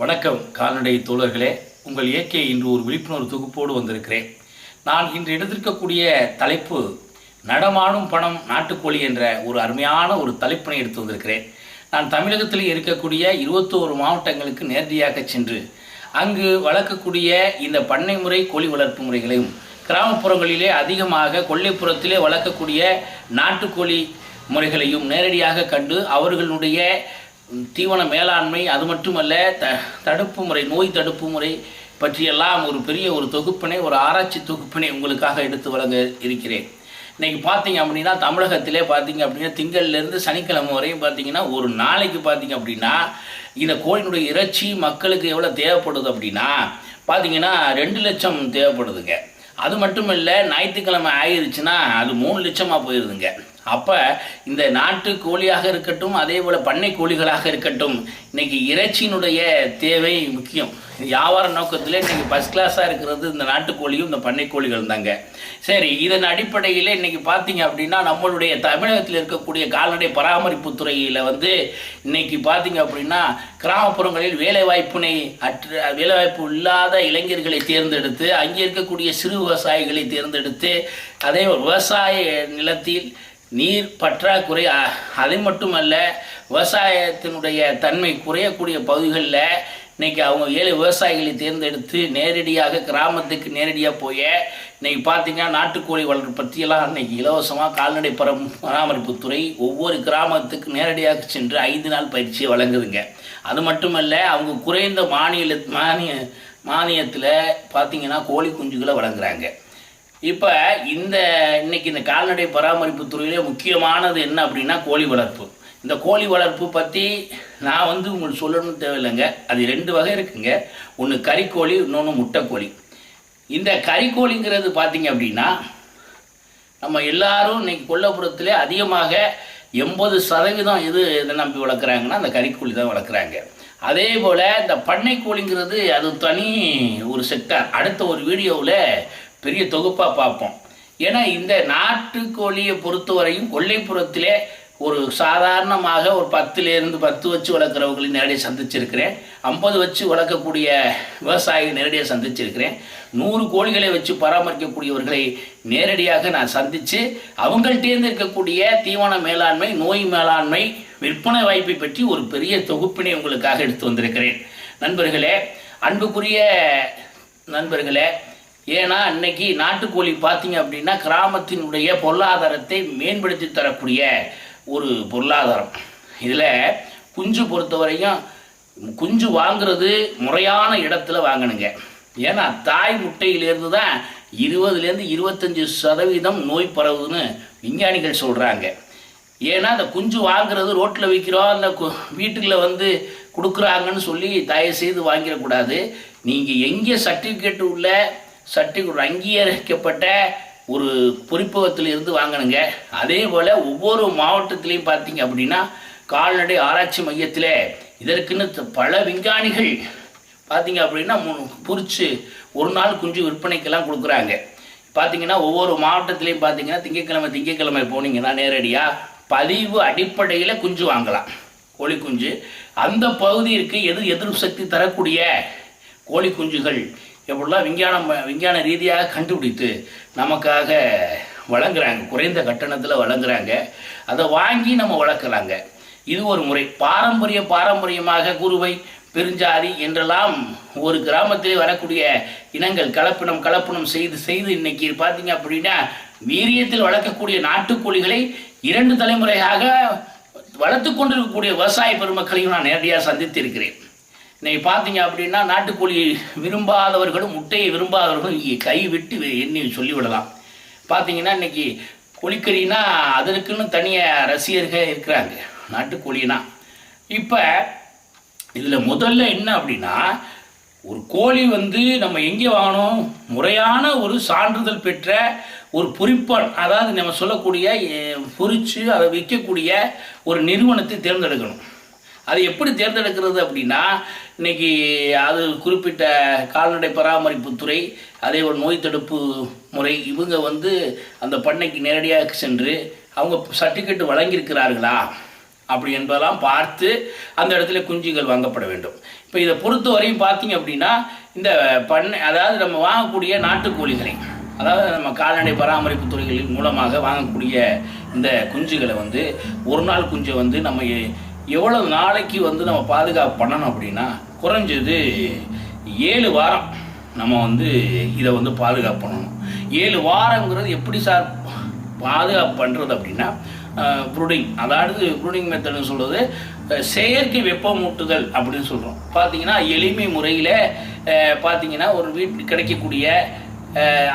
வணக்கம் கால்நடை தோழர்களே. உங்கள் இயற்கை இன்று ஒரு விழிப்புணர்வு தொகுப்போடு வந்திருக்கிறேன். நான் இன்று எடுத்திருக்கக்கூடிய தலைப்பு நடமாடும் பணம் நாட்டுக்கோழி என்ற ஒரு அருமையான ஒரு தலைப்பினை எடுத்து வந்திருக்கிறேன். நான் தமிழகத்தில் இருக்கக்கூடிய இருபத்தோரு மாவட்டங்களுக்கு நேரடியாக சென்று அங்கு வளர்க்கக்கூடிய இந்த பண்ணை முறை கோழி வளர்ப்பு முறைகளையும் கிராமப்புறங்களிலே அதிகமாக கொல்லைப்புறத்திலே வளர்க்கக்கூடிய நாட்டுக்கோழி முறைகளையும் நேரடியாக கண்டு அவர்களுடைய தீவன மேலாண்மை அது மட்டுமல்ல த தடுப்பு முறை நோய் தடுப்பு முறை பற்றியெல்லாம் ஒரு பெரிய ஒரு தொகுப்பினை ஒரு ஆராய்ச்சி தொகுப்பினை உங்களுக்காக எடுத்து வழங்க இருக்கிறேன். இன்றைக்கி பார்த்தீங்க அப்படின்னா தமிழகத்திலே பார்த்தீங்க அப்படின்னா திங்கள்லேருந்து சனிக்கிழமை வரையும் பார்த்தீங்கன்னா ஒரு நாளைக்கு பார்த்தீங்க அப்படின்னா இந்த கோழியினுடைய இறைச்சி மக்களுக்கு எவ்வளோ தேவைப்படுது அப்படின்னா பார்த்தீங்கன்னா ரெண்டு லட்சம் தேவைப்படுதுங்க. அது மட்டும் இல்லை ஞாயிற்றுக்கிழமை ஆயிருச்சுன்னா அது மூணு லட்சமாக போயிடுதுங்க அப்போ இந்த நாட்டு கோழியாக இருக்கட்டும் அதே போல் பண்ணை கோழிகளாக இருக்கட்டும் இன்னைக்கு இறைச்சியினுடைய தேவை முக்கியம். வியாபார நோக்கத்தில் இன்றைக்கி ஃபஸ்ட் கிளாஸாக இருக்கிறது இந்த நாட்டுக்கோழியும் இந்த பண்ணைக்கோழிகள் தாங்க. சரி இதன் அடிப்படையில் இன்றைக்கி பார்த்தீங்க அப்படின்னா நம்மளுடைய தமிழகத்தில் இருக்கக்கூடிய கால்நடை பராமரிப்பு துறையில் வந்து இன்னைக்கு பார்த்தீங்க அப்படின்னா கிராமப்புறங்களில் வேலைவாய்ப்பினை அற்ற வேலைவாய்ப்பு இல்லாத இளைஞர்களை தேர்ந்தெடுத்து அங்கே இருக்கக்கூடிய சிறு விவசாயிகளை தேர்ந்தெடுத்து அதே விவசாய நிலத்தில் நீர் பற்றாக்குறை அ- அது மட்டுமல்ல விவசாயத்தினுடைய தன்மை குறையக்கூடிய பகுதிகளில் இன்னைக்கு அவங்க ஏழு விவசாயிகளை தேர்ந்தெடுத்து நேரடியாக கிராமத்துக்கு நேரடியாக போய் இன்னைக்கு பார்த்தீங்கன்னா நாட்டுக்கோழி வளர்ப்பு பற்றியெல்லாம் இன்றைக்கி இலவசமாக கால்நடை பரம் பராமரிப்புத்துறை ஒவ்வொரு கிராமத்துக்கு நேரடியாக சென்று ஐந்து நாள் பயிற்சியை வழங்குதுங்க. அது மட்டுமல்ல அவங்க குறைந்த மானிய மானிய மானியத்தில் பார்த்தீங்கன்னா கோழி குஞ்சுகளை வழங்குறாங்க. இப்போ இந்த இன்னைக்கு இந்த கால்நடை பராமரிப்பு துறையிலே முக்கியமானது என்ன அப்படின்னா கோழி வளர்ப்பு. இந்த கோழி வளர்ப்பு பற்றி நான் வந்து உங்களுக்கு சொல்லணும்னு தேவையில்லைங்க. அது ரெண்டு வகை இருக்குங்க. ஒன்று கறிக்கோழி இன்னொன்று முட்டைக்கோழி. இந்த கறிக்கோழிங்கிறது பார்த்தீங்க அப்படின்னா நம்ம எல்லாரும் இன்னைக்கு கொல்லப்புறத்திலே அதிகமாக எண்பது சதவீதம் எது இதை நம்பி வளர்க்குறாங்கன்னா அந்த கறிக்கோழி தான் வளர்க்குறாங்க. அதே போல் இந்த பண்ணை கோழிங்கிறது அது தனி ஒரு செக்டார் அடுத்த ஒரு வீடியோவில் பெரிய தொகுப்பாக பார்ப்போம். ஏன்னா இந்த நாட்டுக்கோழியை பொறுத்தவரையும் கொல்லைப்புறத்திலே ஒரு சாதாரணமாக ஒரு பத்துலேருந்து பத்து வச்சு வளர்க்குறவங்களையும் நேரடியாக சந்திச்சிருக்கிறேன். ஐம்பது வச்சு வளர்க்கக்கூடிய விவசாயிகள் நேரடியாக சந்திச்சிருக்கிறேன். நூறு கோழிகளை வச்சு பராமரிக்கக்கூடியவர்களை நேரடியாக நான் சந்தித்து அவங்கள்ட்டேருந்து இருக்கக்கூடிய தீவன மேலாண்மை நோய் மேலாண்மை விற்பனை வாய்ப்பை பற்றி ஒரு பெரிய தொகுப்பினை உங்களுக்காக எடுத்து வந்திருக்கிறேன். நண்பர்களே அன்புக்குரிய நண்பர்களே ஏன்னா இன்னைக்கு நாட்டுக்கோழி பார்த்தீங்க அப்படின்னா கிராமத்தினுடைய பொருளாதாரத்தை மேம்படுத்தி தரக்கூடிய ஒரு பொருளாதாரம். இதில் குஞ்சு பொறுத்தவரையும் குஞ்சு வாங்குறது முறையான இடத்துல வாங்கணுங்க. ஏன்னா தாய் முட்டையிலேருந்து தான் இருபதுலேருந்து இருபத்தஞ்சி சதவீதம் நோய் பரவுதுன்னு விஞ்ஞானிகள் சொல்கிறாங்க ஏன்னா அந்த குஞ்சு வாங்குறது ரோட்டில் விற்கிறோம் அந்த கு- வீட்டுக்குள்ள வந்து கொடுக்குறாங்கன்னு சொல்லி தயவு செய்து வாங்கிடக்கூடாது. நீங்கள் எங்கே சர்டிஃபிகேட் உள்ள சர்டிஃபிகேட் அங்கீகரிக்கப்பட்ட ஒரு பொறிப்பகத்தில் இருந்து வாங்கணுங்க. அதே போல் ஒவ்வொரு மாவட்டத்திலையும் பார்த்தீங்க அப்படின்னா கால்நடை ஆராய்ச்சி மையத்தில் இதற்குன்னு த- பல விஞ்ஞானிகள் பார்த்தீங்க அப்படின்னா பொறிச்சு ஒரு நாள் குஞ்சு விற்பனைக்கெல்லாம் கொடுக்குறாங்க. பார்த்தீங்கன்னா ஒவ்வொரு மாவட்டத்திலையும் பார்த்தீங்கன்னா திங்கட்கிழமை திங்கக்கிழமை போனீங்கன்னா நேரடியாக பதிவு அடிப்படையில் குஞ்சு வாங்கலாம். கோழி குஞ்சு. அந்த பகுதிக்கு எது எதிர்ப்பு சக்தி தரக்கூடிய கோழி குஞ்சுகள் எப்படிலாம் விஞ்ஞானம் விஞ்ஞான ரீதியாக கண்டுபிடித்து நமக்காக வழங்குறாங்க குறைந்த கட்டணத்தில் வழங்குறாங்க அதை வாங்கி நம்ம வளர்க்குறாங்க இது ஒரு முறை. பாரம்பரிய பாரம்பரியமாக குருவை பெருஞ்சாதி என்றெல்லாம் ஒரு கிராமத்திலே வரக்கூடிய இனங்கள் கலப்பினம் கலப்பினம் செய்து செய்து இன்னைக்கு பார்த்தீங்க அப்படின்னா வீரியத்தில் வளர்க்கக்கூடிய நாட்டுக்கோழிகளை இரண்டு தலைமுறையாக வளர்த்து கொண்டிருக்கக்கூடிய விவசாய பெருமக்களையும் நான் நேரடியாக சந்தித்திருக்கிறேன். இன்னைக்கு பார்த்தீங்க அப்படின்னா நாட்டுக்கோழி விரும்பாதவர்களும் முட்டையை விரும்பாதவர்களும் கை விட்டு எண்ணி சொல்லிவிடலாம். பார்த்தீங்கன்னா இன்னைக்கு கோழிக்கறினா அதற்குன்னு தனியாக ரசிகர்கள் இருக்கிறாங்க நாட்டுக்கோழினா. இப்போ இதில் முதல்ல என்ன அப்படின்னா ஒரு கோழி வந்து நம்ம எங்கே வாங்கணும்? முறையான ஒரு சான்றிதழ் பெற்ற ஒரு பொறிப்பான் அதாவது நம்ம சொல்லக்கூடிய பொறிச்சு அதை விற்கக்கூடிய ஒரு நிறுவனத்தை தேர்ந்தெடுக்கணும். அது எப்படி தேர்ந்தெடுக்கிறது அப்படின்னா இன்னைக்கு அது குறிப்பிட்ட கால்நடை பராமரிப்பு துறை அதே ஒரு நோய் தடுப்பு முறை இவங்க வந்து அந்த பண்ணைக்கு நேரடியாக சென்று அவங்க சர்டிஃபிகேட் வழங்கியிருக்கிறார்களா அப்படி என்பதெல்லாம் பார்த்து அந்த இடத்துல குஞ்சுகள் வாங்கப்பட வேண்டும். இப்போ இதை பொறுத்த வரையும் பார்த்தீங்க அப்படின்னா இந்த பண்ணை அதாவது நம்ம வாங்கக்கூடிய நாட்டுக்கோழிகளை அதாவது நம்ம கால்நடை பராமரிப்பு துறைகளின் மூலமாக வாங்கக்கூடிய இந்த குஞ்சுகளை வந்து ஒரு நாள் குஞ்சை வந்து நம்ம எவ்வளோ எவ்வளவு நாளைக்கு வந்து நம்ம பாதுகாப்பு பண்ணணும் அப்படின்னா குறைஞ்சது ஏழு வாரம் நம்ம வந்து இதை வந்து பாதுகாப்பு பண்ணணும். ஏழு வாரங்கிறது எப்படி சார் பாதுகாப்பு பண்ணுறது அப்படின்னா ப்ரூடிங் அதாவது ப்ரூடிங் மெத்தட்னு சொல்கிறது செயற்கை வெப்பமூட்டுதல் அப்படின்னு சொல்கிறோம் பார்த்தீங்கன்னா எளிமை முறையில் பார்த்தீங்கன்னா ஒரு வீட்டில் கிடைக்கக்கூடிய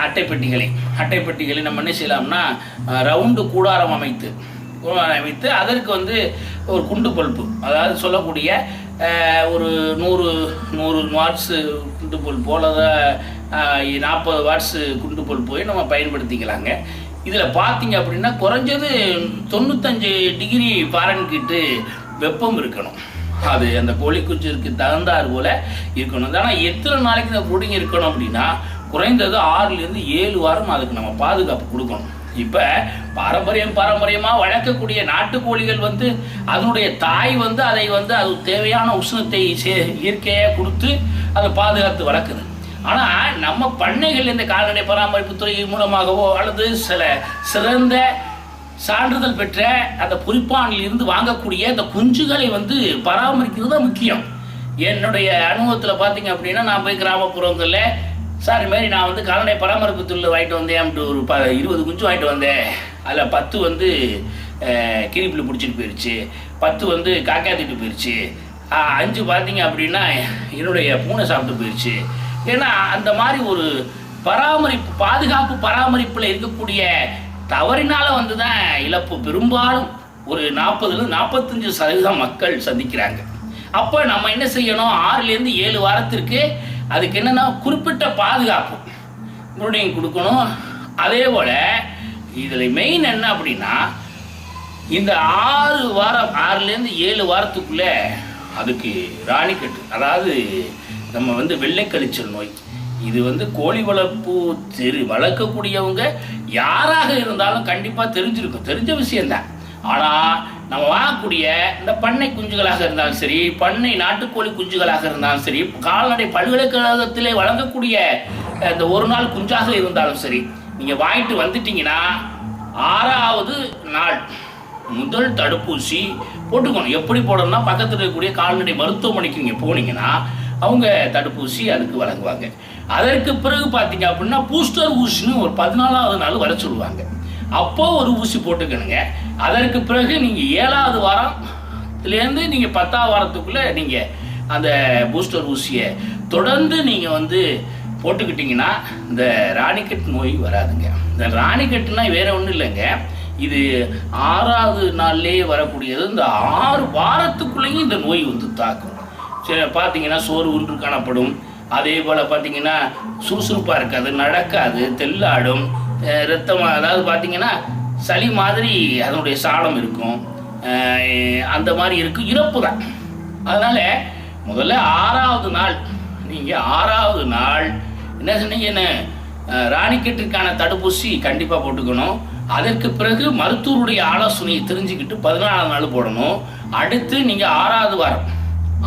அட்டைப்பெட்டிகளை அட்டைப்பெட்டிகளை நம்ம என்ன செய்யலாம்னா ரவுண்டு கூடாரம் அமைத்து வைத்து அதற்கு வந்து ஒரு குண்டு பல்ப்பு அதாவது சொல்லக்கூடிய ஒரு நூறு நூறு வாட்ஸு குண்டு பல்ப் போல நாற்பது வாட்ஸு குண்டு பல்ப் போய் நம்ம பயன்படுத்திக்கலாங்க. இதில் பார்த்தீங்க அப்படின்னா குறைஞ்சது தொண்ணூத்தஞ்சு டிகிரி ஃபாரன்கிட்டு வெப்பம் இருக்கணும். அது அந்த கோழி தகுந்தாறு போல இருக்கணும். ஆனால் எத்தனை நாளைக்கு இந்த ப்ரூடிங் இருக்கணும் அப்படின்னா குறைந்தது ஆறுலேருந்து ஏழு வாரம் அதுக்கு நம்ம பாதுகாப்பு கொடுக்கணும். இப்போ பாரம்பரியம் பாரம்பரியமாக வளர்க்கக்கூடிய நாட்டுக்கோழிகள் வந்து அதனுடைய தாய் வந்து அதை வந்து அது தேவையான உஷ்ணத்தை சே- இயற்கையாக கொடுத்து அதை பாதுகாத்து வளர்க்குது. ஆனால் நம்ம பண்ணைகள் இந்த கால்நடை பராமரிப்பு துறை மூலமாகவோ அல்லது சில சிறந்த சான்றிதழ் பெற்ற அந்த குறிப்பானில் இருந்து வாங்கக்கூடிய அந்த குஞ்சுகளை வந்து பராமரிக்கிறது தான் முக்கியம். என்னுடைய அனுபவத்தில் பார்த்தீங்க அப்படின்னா நான் போய் கிராமப்புறங்களில் சார் இதுமாரி நான் வந்து கால்நடை பராமரிப்பு தொழில் வாங்கிட்டு வந்தேன் அப்படின்ட்டு ஒரு ப இருபது குஞ்சு வாங்கிட்டு வந்தேன். அதில் பத்து வந்து கிரிப்பில் பிடிச்சிட்டு போயிடுச்சு பத்து வந்து காக்கா திட்டு போயிடுச்சு அஞ்சு பார்த்தீங்க அப்படின்னா என்னுடைய பூனை சாப்பிட்டு போயிடுச்சு ஏன்னா அந்த மாதிரி ஒரு பராமரிப்பு பாதுகாப்பு பராமரிப்பில் இருக்கக்கூடிய தவறினால் வந்து தான் இழப்பு. பெரும்பாலும் ஒரு நாற்பதுல நாற்பத்தஞ்சு சதவீதம் மக்கள் சந்திக்கிறாங்க. அப்போ நம்ம என்ன செய்யணும்? ஆறுலேருந்து ஏழு வாரத்திற்கு அதுக்கு என்னென்னா குறிப்பிட்ட பாதுகாப்பு ப்ரூடிங் கொடுக்கணும். அதே போல் இதில் மெயின் என்ன அப்படின்னா இந்த ஆறு வாரம் ஆறுலேருந்து ஏழு வாரத்துக்குள்ள அதுக்கு ராணிக்கட்டு அதாவது நம்ம வந்து வெள்ளைக்கழிச்சல் நோய். இது வந்து கோழி வளர்ப்பு தெரி வளர்க்கக்கூடியவங்க யாராக இருந்தாலும் கண்டிப்பாக தெரிஞ்சிருக்கும். தெரிஞ்ச விஷயம்தான். ஆனால் நம்ம வாங்கக்கூடிய இந்த பண்ணை குஞ்சுகளாக இருந்தாலும் சரி பண்ணை நாட்டுக்கோழி குஞ்சுகளாக இருந்தாலும் சரி கால்நடை பல்கலைக்கழகத்திலே வழங்கக்கூடிய இந்த ஒரு நாள் குஞ்சாக இருந்தாலும் சரி நீங்கள் வாங்கிட்டு வந்துட்டீங்கன்னா ஆறாவது நாள் முதல் தடுப்பூசி போட்டுக்கணும். எப்படி போடணும்னா பக்கத்தில் இருக்கக்கூடிய கால்நடை மருத்துவமனைக்கு நீங்கள் போனீங்கன்னா அவங்க தடுப்பூசி அதுக்கு வழங்குவாங்க. அதற்கு பிறகு பார்த்தீங்க அப்படின்னா பூஸ்டர் ஊசின்னு ஒரு பதினாலாவது நாள் வர சொல்லுவாங்க. அப்போ ஒரு ஊசி போட்டுக்கணுங்க. அதற்கு பிறகு நீங்கள் ஏழாவது வாரத்துலேருந்து நீங்கள் பத்தாவது வாரத்துக்குள்ளே நீங்கள் அந்த பூஸ்டர் ஊசியை தொடர்ந்து நீங்கள் வந்து போட்டுக்கிட்டிங்கன்னா இந்த ராணிக்கட் நோய் வராதுங்க. இந்த ராணிக்கட்டுனா வேற ஒன்றும் இல்லைங்க. இது ஆறாவது நாள்லேயே வரக்கூடியது. இந்த ஆறு வாரத்துக்குள்ளேயும் இந்த நோய் வந்து தாக்கும். சரி பார்த்தீங்கன்னா சோறு ஒன்று காணப்படும். அதே போல் பார்த்தீங்கன்னா சுறுசுறுப்பாக இருக்காது நடக்காது தெல்லாடும் ரத்தமாக ரத்தம் அதாவது பார்த்தீங்கன்னா சளி மாதிரி அதனுடைய சாணம் இருக்கும். அந்த மாதிரி இருக்கும் இறப்பு தான். அதனால் முதல்ல ஆறாவது நாள் நீங்கள் ஆறாவது நாள் என்ன சொன்னீங்க என்ன? அஹ் தடுப்பூசி கண்டிப்பாக போட்டுக்கணும். அதற்கு பிறகு மருத்துவருடைய ஆலோசனையை தெரிஞ்சுக்கிட்டு பதினாலாவது நாள் போடணும். அடுத்து நீங்கள் ஆறாவது வாரம்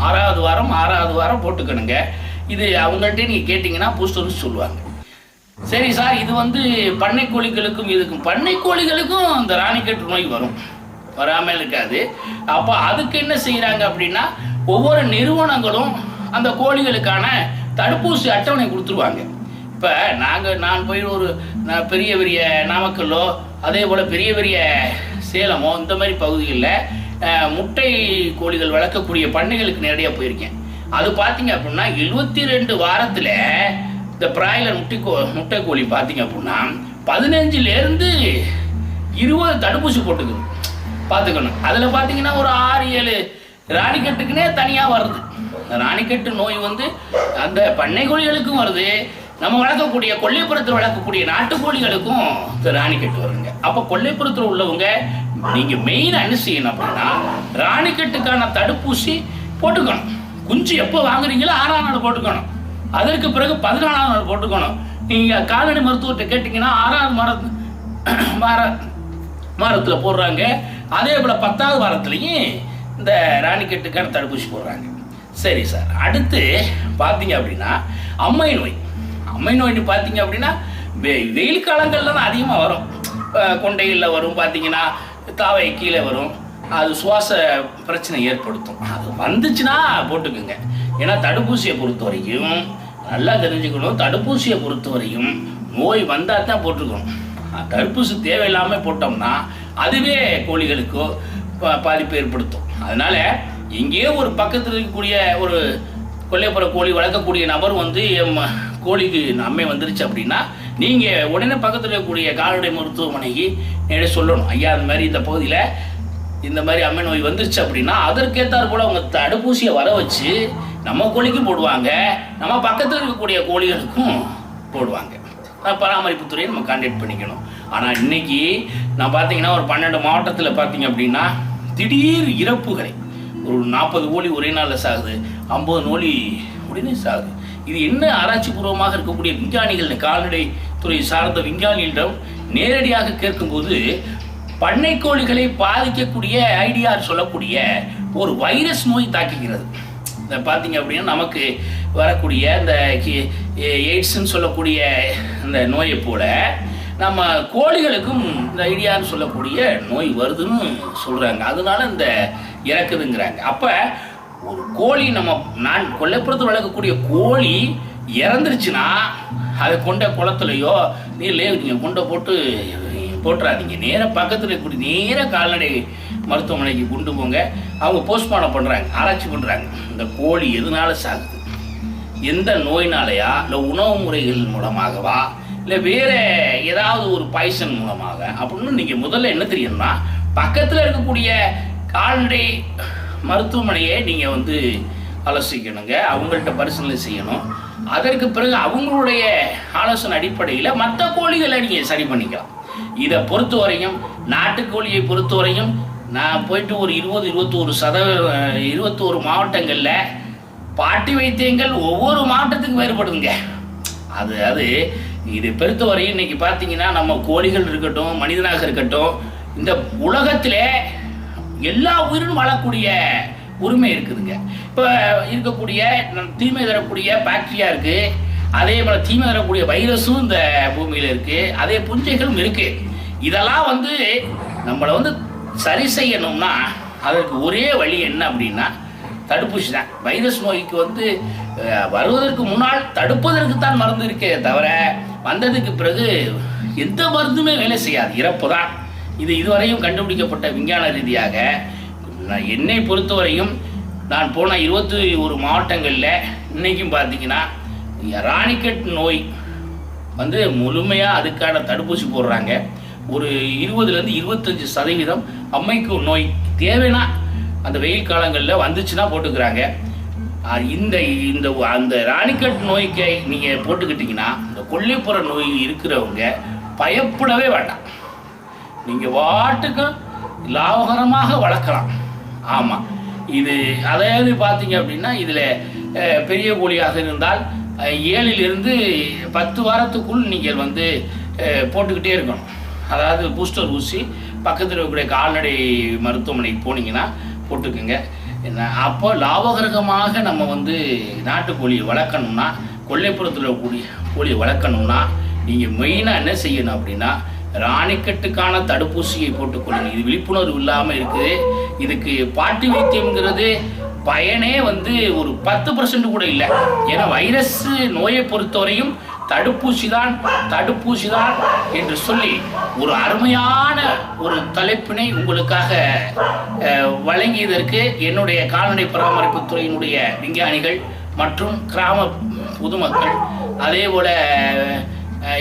ஆறாவது வாரம் ஆறாவது வாரம் போட்டுக்கணுங்க. இது அவங்கள்ட்ட நீங்கள் கேட்டிங்கன்னா பூஸ்டர்னு சொல்லுவாங்க. சரி சார் இது வந்து பண்ணை கோழிகளுக்கும் இதுக்கும். பண்ணை கோழிகளுக்கும் இந்த ராணிக்கட்டு நோய் வரும். வராமல் இருக்காது. அப்போ அதுக்கு என்ன செய்கிறாங்க அப்படின்னா ஒவ்வொரு நிறுவனங்களும் அந்த கோழிகளுக்கான தடுப்பூசி அட்டவணை கொடுத்துருவாங்க. இப்போ நாங்கள் நான் போய் ஒரு பெரிய பெரிய நாமக்கல்லோ அதே போல் பெரிய பெரிய சேலமோ இந்த மாதிரி பகுதிகளில் முட்டை கோழிகள் வளர்க்கக்கூடிய பண்ணைகளுக்கு நேரடியாக போயிருக்கேன். அது பார்த்தீங்க அப்படின்னா எழுபத்தி ரெண்டு வாரத்தில் இந்த பிராய்லர் முட்டை கோ முட்டை கோழி பார்த்தீங்க அப்படின்னா பதினஞ்சுலேருந்து இருபது தடுப்பூசி போட்டுக்குது பார்த்துக்கணும். அதில் பார்த்தீங்கன்னா ஒரு ஆறு ஏழு ராணிக்கட்டுக்குனே தனியாக வருது. இந்த ராணிக்கட்டு நோய் வந்து அந்த பண்ணை கோழிகளுக்கும் வருது. நம்ம வளர்க்கக்கூடிய கொல்லைப்புறத்தில் வளர்க்கக்கூடிய நாட்டுக்கோழிகளுக்கும் இந்த ராணிக்கட்டு வருங்க அப்போ கொல்லைப்புறத்தில் உள்ளவங்க நீங்கள் மெயின் என்ன செய்யணும் அப்படின்னா ராணிக்கட்டுக்கான தடுப்பூசி போட்டுக்கணும். குஞ்சு எப்போ வாங்குறீங்களோ ஆறாம் நாள் போட்டுக்கணும். அதற்கு பிறகு பதினாலாம் நாள் போட்டுக்கணும். நீங்கள் கால்நடை மருத்துவர்கிட்ட கேட்டிங்கன்னா ஆறாவது மர வார வாரத்தில் போடுறாங்க. அதே போல் பத்தாவது வாரத்துலேயும் இந்த ராணிக்கட்டுக்கான தடுப்பூசி போடுறாங்க. சரி சார் அடுத்து பார்த்தீங்க அப்படின்னா அம்மை நோய். அம்மை நோய்னு பார்த்தீங்க அப்படின்னா வெ- வெயில் காலங்களில் தான் அதிகமாக வரும். அஹ் கொண்டைகளில் வரும் பார்த்தீங்கன்னா தாவை கீழே வரும். அது சுவாச பிரச்சனை ஏற்படுத்தும். அது வந்துச்சுன்னா போட்டுக்குங்க. ஏன்னா தடுப்பூசியை பொறுத்த வரைக்கும் நல்லா தெரிஞ்சுக்கணும் தடுப்பூசியை பொறுத்த வரைக்கும் நோய் வந்தால் தான் போட்டுக்கணும் தடுப்பூசி தேவையில்லாமல் போட்டோம்னா அதுவே கோழிகளுக்கோ பா- பாதிப்பு ஏற்படுத்தும். அதனால் எங்கேயோ ஒரு பக்கத்தில் இருக்கக்கூடிய ஒரு கொல்லைப்புற கோழி வளர்க்கக்கூடிய நபர் வந்து எம் கோழிக்கு அம்மை வந்துருச்சு அப்படின்னா நீங்கள் உடனே பக்கத்தில் இருக்கக்கூடிய கால்நடை மருத்துவமனைக்கு நேரே சொல்லணும். ஐயா இந்த மாதிரி இந்த பகுதியில் இந்த மாதிரி அம்மை நோய் வந்துருச்சு அப்படின்னா அதற்கேற்றார் போல அவங்க தடுப்பூசியை வர வச்சு நம்ம கோழிக்கும் போடுவாங்க. நம்ம பக்கத்தில் இருக்கக்கூடிய கோழிகளுக்கும் போடுவாங்க. பராமரிப்பு துறையை நம்ம கான்டாக்ட் பண்ணிக்கணும். ஆனால் இன்னைக்கு நான் பார்த்தீங்கன்னா ஒரு பன்னெண்டு மாவட்டத்தில் பார்த்தீங்க அப்படின்னா திடீர் இறப்புகளை. ஒரு நாற்பது கோழி ஒரே நாளில் சாகுது ஐம்பது நோழி உடனே சாகுது. இது என்ன ஆராய்ச்சி பூர்வமாக இருக்கக்கூடிய விஞ்ஞானிகள் கால்நடை துறை சார்ந்த விஞ்ஞானிகளிடம் நேரடியாக கேட்கும்போது பண்ணை கோழிகளை பாதிக்கக்கூடிய ஐடிஆர் சொல்லக்கூடிய ஒரு வைரஸ் நோய் தாக்குகிறது. இந்த பார்த்தீங்க அப்படின்னா நமக்கு வரக்கூடிய இந்த எய்ட்ஸ்ன்னு சொல்லக்கூடிய இந்த நோயை போல நம்ம கோழிகளுக்கும் இந்த ஐடியான்னு சொல்லக்கூடிய நோய் வருதுன்னு சொல்கிறாங்க அதனால இந்த இறக்குதுங்கிறாங்க. அப்போ ஒரு கோழி நம்ம நான் கொல்லைப்புறத்தில் வளர்க்கக்கூடிய கோழி இறந்துருச்சுன்னா அதை கொண்ட குளத்துலையோ நீர்லையோ நீங்கள் கொண்ட போட்டு போட்டுறாதீங்க. நேராக பக்கத்தில் இருக்கக்கூடிய நேராக கால்நடை மருத்துவமனைக்கு கொண்டு போங்க. அவங்க போஸ்ட்மார்ட்டம் பண்ணுறாங்க ஆராய்ச்சி பண்ணுறாங்க இந்த கோழி எதனால சாகுது? எந்த நோயினாலையா? இல்லை உணவு முறைகள் மூலமாகவா? இல்லை வேற ஏதாவது ஒரு பாய்சன் மூலமாக? அப்படின்னு நீங்கள் முதல்ல என்ன தெரியும்னா பக்கத்தில் இருக்கக்கூடிய கால்நடை மருத்துவமனையை நீங்கள் வந்து ஆலோசிக்கணுங்க. அவங்கள்ட்ட பரிசீலனை செய்யணும். அதற்கு பிறகு அவங்களுடைய ஆலோசனை அடிப்படையில் மற்ற கோழிகளை நீங்கள் சரி பண்ணிக்கலாம். இதை பொறுத்தவரையும் நாட்டுக்கோழியை பொறுத்தவரையும் நான் போயிட்டு ஒரு இருபது இருபத்தோரு சதவீத இருபத்தோரு மாவட்டங்களில் பாட்டி வைத்தியங்கள் ஒவ்வொரு மாவட்டத்துக்கும் வேறுபடுதுங்க. அது அது இது பொறுத்தவரையும் இன்னைக்கு பார்த்தீங்கன்னா நம்ம கோழிகள் இருக்கட்டும் மனிதனாக இருக்கட்டும் இந்த உலகத்திலே எல்லா உயிரும் வாழக்கூடிய உரிமை இருக்குதுங்க. இப்போ இருக்கக்கூடிய நம் தீமை தரக்கூடிய பாக்டீரியா இருக்குது அதே போல் தீமை தரக்கூடிய வைரஸும் இந்த பூமியில் இருக்குது அதே புஞ்சைகளும் இருக்குது இதெல்லாம் வந்து நம்மளை வந்து சரி செய்யணும்னா அதற்கு ஒரே வழி என்ன அப்படின்னா தடுப்பூசி தான் வைரஸ் நோய்க்கு வந்து வருவதற்கு முன்னால் தடுப்பதற்கு தான் மருந்து இருக்கே தவிர வந்ததுக்கு பிறகு எந்த மருந்துமே வேலை செய்யாது. இறப்பு தான் இது இதுவரையும் கண்டுபிடிக்கப்பட்ட விஞ்ஞான ரீதியாக நான் என்னை பொறுத்தவரையும் நான் போன இருபத்தி ஒரு மாவட்டங்களில் இன்னைக்கும் பார்த்தீங்கன்னா ராணிக்கட் நோய் வந்து முழுமையாக அதுக்கான தடுப்பூசி போடுறாங்க. ஒரு இருபதுலேருந்து இருபத்தஞ்சி சதவீதம் அம்மைக்கு நோய். தேவைன்னா அந்த வெயில் காலங்களில் வந்துச்சுன்னா போட்டுக்கிறாங்க. இந்த இந்த அந்த ராணிக்கட் நோய்க்கு நீங்கள் போட்டுக்கிட்டிங்கன்னா இந்த கொல்லைப்புற நோய் இருக்கிறவங்க பயப்படவே வேண்டாம். நீங்கள் வாட்டுக்கு லாபகரமாக வளர்க்கலாம். ஆமாம் இது அதாவது பார்த்தீங்க அப்படின்னா இதில் பெரிய கோழியாக இருந்தால் ஏழிலிருந்து பத்து வாரத்துக்குள் நீங்கள் வந்து போட்டுக்கிட்டே இருக்கணும். அதாவது பூஸ்டர் ஊசி பக்கத்தில் இருக்கக்கூடிய கால்நடை மருத்துவமனைக்கு போனீங்கன்னா போட்டுக்குங்க. என்ன அப்போ லாபகரகமாக நம்ம வந்து நாட்டுக்கோழியை வளர்க்கணும்னா கொல்லைப்புறத்தில் இருக்கக்கூடிய கோழியை வளர்க்கணும்னா நீங்கள் மெயினாக என்ன செய்யணும் அப்படின்னா ராணிக்கட்டுக்கான தடுப்பூசியை போட்டுக்கொள்ளுங்க. இது விழிப்புணர்வு இல்லாமல் இருக்குது. இதுக்கு பாட்டி வைத்தியம்ங்கிறது பயனே வந்து ஒரு பத்து பர்சன்ட் கூட இல்லை. ஏன்னா வைரஸ் நோயை பொறுத்தவரையும் தடுப்பூசி தான் தடுப்பூசி தான் என்று சொல்லி ஒரு அருமையான ஒரு தலைப்பினை உங்களுக்காக வழங்கியதற்கு என்னுடைய கால்நடை பராமரிப்பு துறையினுடைய விஞ்ஞானிகள் மற்றும் கிராம பொதுமக்கள் அதே போல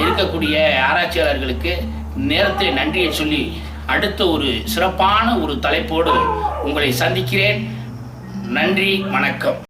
இருக்கக்கூடிய ஆராய்ச்சியாளர்களுக்கு நேரத்தை நன்றியை சொல்லி அடுத்த ஒரு சிறப்பான ஒரு தலைப்போடு உங்களை சந்திக்கிறேன். நன்றி வணக்கம்.